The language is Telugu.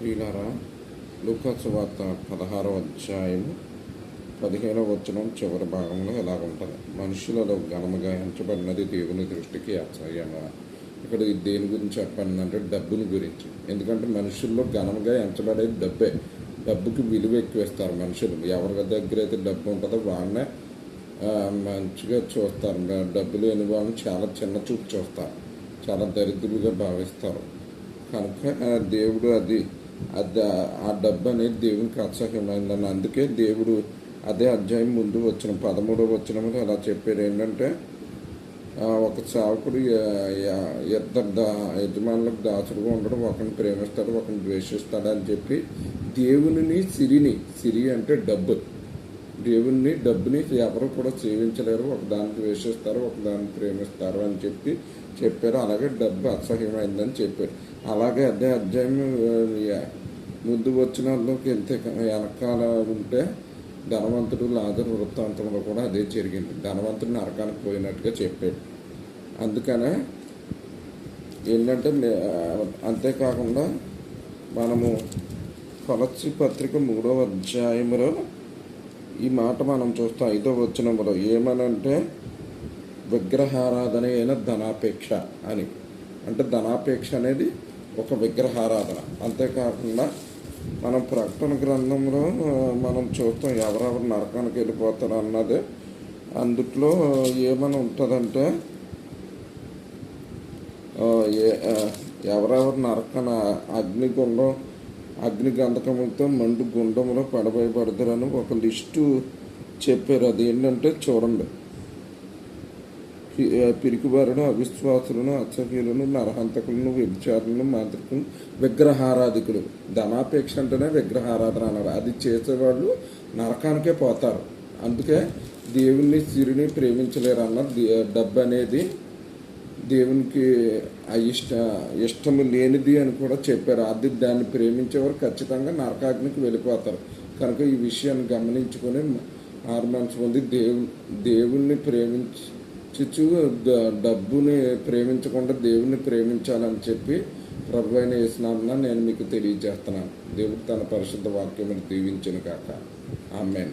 ప్రియులారా లూకాసు వార్త పదహారవ అధ్యాయము పదిహేనవ వచనం చివరి భాగంలో ఎలా ఉంటుంది మనుషులలో ఘనముగా ఎంచబడినది దేవుని దృష్టికి అసహ్యంగా ఇక్కడ దేని గురించి చెప్పండి అంటే డబ్బుని గురించి. ఎందుకంటే మనుషుల్లో ఘనముగా ఎంచబడేది డబ్బే. డబ్బుకి విలువ ఎక్కువేస్తారు మనుషులు. ఎవరి దగ్గర అయితే డబ్బు ఉంటుందో వాళ్ళనే మంచిగా చూస్తారు. డబ్బు లేని వాళ్ళని చాలా చిన్న చూపు చూస్తారు. చాలా దరిద్రులుగా భావిస్తారు. కనుక దేవుడు అది ఆ డబ్బు అనేది దేవునికి అసహ్యమైందని. అందుకే దేవుడు అదే అధ్యాయం ముందు వచ్చిన పదమూడవ వచ్చినప్పుడు అలా చెప్పారు. ఏంటంటే ఒక సేవకుడు ఇద్దరు దా యజమానులకు దాసుడుగా ఉండడం ఒకరిని ప్రేమిస్తాడు ఒకరిని ద్వేషిస్తాడు అని చెప్పి దేవునిని సిరిని సిరి అంటే డబ్బు. దేవుణ్ణి డబ్బుని ఎవరు కూడా సేవించలేరు. ఒక వేషిస్తారు ద్వేషిస్తారు ఒక ప్రేమిస్తారు అని చెప్పి చెప్పారు. అలాగే డబ్బు అసహ్యమైందని చెప్పారు. అలాగే అదే అధ్యాయం ముందు వచ్చిన వాళ్ళకి వెళ్తే వెనకాల ఉంటే ధనవంతుడు లాజరు వృత్తాంతంలో కూడా అదే జరిగింది. ధనవంతుడు నరకానికి పోయినట్టుగా చెప్పాడు. అందుకనే ఏంటంటే అంతేకాకుండా మనము కొలచి పత్రిక మూడవ అధ్యాయములో ఈ మాట మనం చూస్తాం ఐదో వచనములో ఏమనంటే విగ్రహారాధన అయిన ధనాపేక్ష అని. అంటే ధనాపేక్ష అనేది ఒక విగ్రహారాధన. అంతేకాకుండా మనం ప్రకటన గ్రంథంలో మనం చూస్తాం ఎవరెవరు నరకానికి వెళ్ళిపోతారు అన్నది. అందుట్లో ఏమని ఉంటుందంటే ఎవరెవరు నరకన అగ్నిగుండం అగ్ని గంధకములతో మండు గుండంలో పడబడతారని ఒక లిస్టు చెప్పారు. అది ఏంటంటే చూడండి పిరికిబారును అవిశ్వాసులను అసహ్యులను నరహంతకులను వ్యభిచారులను మాంత్రికులను విగ్రహారాధికులు. ధనాపేక్ష అంటేనే విగ్రహారాధన అన్నారు అది చేసేవాళ్ళు నరకానికే పోతారు. అందుకే దేవుణ్ణి సిరిని ప్రేమించలేరు అన్న డబ్బు అనేది దేవునికి ఆ ఇష్ట ఇష్టము లేనిది అని కూడా చెప్పారు. అది దాన్ని ప్రేమించేవారు ఖచ్చితంగా నరకాగ్నికి వెళ్ళిపోతారు. కనుక ఈ విషయాన్ని గమనించుకొని ఆరు మనసు పొంది దేవు దేవుణ్ణి ప్రేమించు డబ్బుని ప్రేమించకుండా దేవుణ్ణి ప్రేమించాలని చెప్పి ప్రభు అయిన వేసినామన్నా నేను మీకు తెలియజేస్తున్నాను. దేవుడు తన పరిశుద్ధ వాక్యమును దీవించిన కాక ఆమెన్.